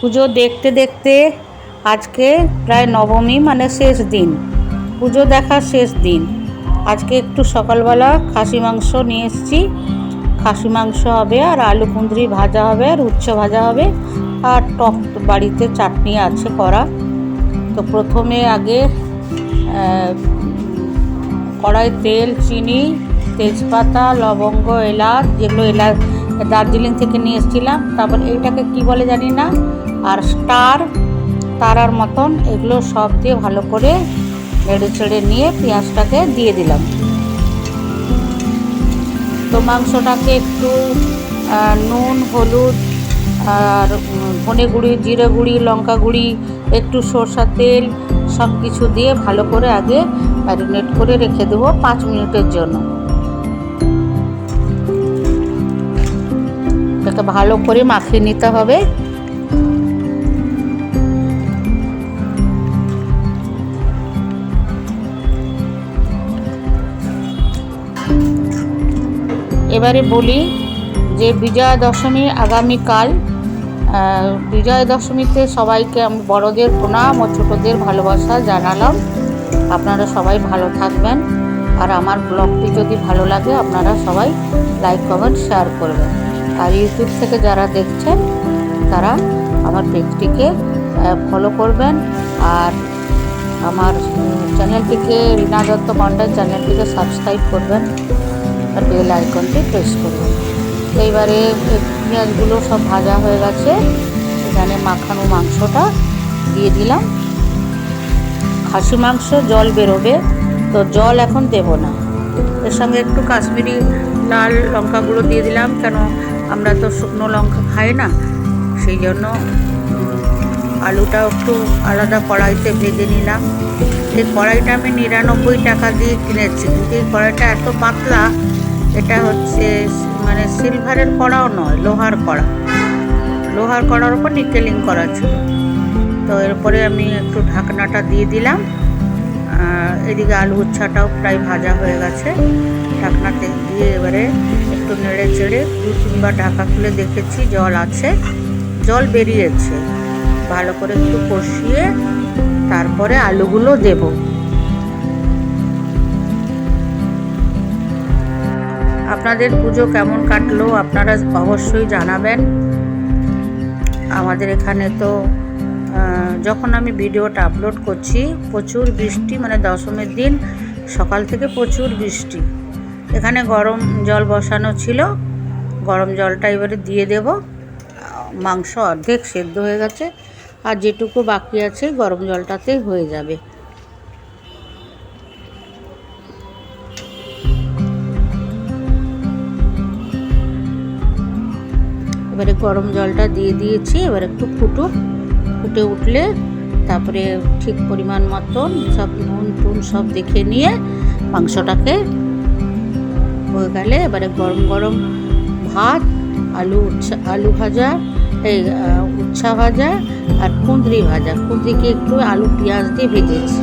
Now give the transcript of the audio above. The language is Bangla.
পুজো দেখতে দেখতে আজকে প্রায় নবমী মানে শেষ দিন। পুজো দেখার শেষ দিন। আজকে একটু সকালবেলা খাসি মাংস নিয়ে এসেছি। খাসি মাংস হবে, আর আলু কুঁদরি ভাজা হবে, আর উচ্ছে ভাজা হবে, আর টক বাড়িতে চাটনি আছে করা। তো প্রথমে আগে কড়াই তেল, চিনি, তেজপাতা, লবঙ্গ, এলাচ, যেগুলো এলাচ দার্জিলিং থেকে নিয়ে এসেছিলাম। তারপর এইটাকে কি বলে জানি না? আর স্টার তারার মতন এগুলো সব দিয়ে ভালো করে নেড়ে ছেড়ে নিয়ে পেঁয়াজটাকে দিয়ে দিলাম। তো মাংসটাকে একটু নুন, হলুদ, আর ধনে গুঁড়ি, জিরে গুঁড়ি, লঙ্কা গুঁড়ি, একটু সরষার তেল সব কিছু দিয়ে ভালো করে আগে ম্যারিনেট করে রেখে দেবো পাঁচ মিনিটের জন্য। এটাকে ভালো করে মাখিয়ে নিতে হবে। এবারে বলি যে বিজয়া দশমী আগামীকাল বিজয়া দশমীতে সবাইকে আমি বড়দের প্রণাম ও ছোটদের ভালোবাসা জানালাম। আপনারা সবাই ভালো থাকবেন। আর আমার ব্লগটি যদি ভালো লাগে, আপনারা সবাই লাইক, কমেন্ট, শেয়ার করবেন। আর ইউটিউব থেকে যারা দেখছেন, তারা আমার পেজটিকে ফলো করবেন। আর আমার চ্যানেলটিকে রীনা দত্ত মন্ডল চ্যানেলটিকে সাবস্ক্রাইব করবেন। আর বেল আইকনটি প্রেস করবেন এইবারে পেঁয়াজগুলো সব ভাজা হয়ে গেছে। এখানে মাখানো মাংসটা দিয়ে দিলাম। খাসি মাংস জল বেরোবে, তো জল এখন দেব না। এর সঙ্গে একটু কাশ্মীরি লাল লঙ্কাগুলো দিয়ে দিলাম, কেন আমরা তো শুকনো লঙ্কা খাই না। সেই জন্য আলুটা একটু আলাদা কড়াইতে ভেজে নিলাম। এই কড়াইটা আমি নিরানব্বই টাকা দিয়ে কিনেছি, কিন্তু এই কড়াইটা এত পাতলা এটা হচ্ছে মানে সিলভারের কড়াও নয়, লোহার কড়া। লোহার কড়ার উপর নিকেলিং করা ছিল। তো এরপরে আমি একটু ঢাকনাটা দিয়ে দিলাম। এদিকে আলু উচ্ছাটাও প্রায় ভাজা হয়ে গেছে। ঢাকনাতে দিয়ে এবারে একটু নেড়ে চেড়ে দু তিনবার ঢাকা খুলে দেখেছি, জল আছে। জল বেরিয়েছে। ভালো করে একটু কষিয়ে তারপরে আলুগুলো দেব। আপনাদের পুজো কেমন কাটলো আপনারা অবশ্যই জানাবেন। আমাদের এখানে তো যখন আমি ভিডিওটা আপলোড করছি, প্রচুর বৃষ্টি মানে দশমীর দিন, সকাল থেকে প্রচুর বৃষ্টি। এখানে গরম জল বসানো ছিল, গরম জলটা এবারে দিয়ে দেব। মাংস অর্ধেক সেদ্ধ হয়ে গেছে, আর যেটুকু বাকি আছে গরম জলটাতেই হয়ে যাবে। এবারে গরম জলটা দিয়ে দিয়েছি, এবার একটু ফুটুক। ফুটে উঠলে তারপরে ঠিক পরিমাণ মতন সব নুন টুন সব দেখে নিয়ে মাংসটাকে হয়ে গেলে এবারে গরম গরম ভাত, আলু উচ্ছা, আলু ভাজা, এই উচ্ছা ভাজা আর কুঁদরি ভাজা। কুঁদরিকে একটু আলু পেঁয়াজ দিয়ে ভেজেছি।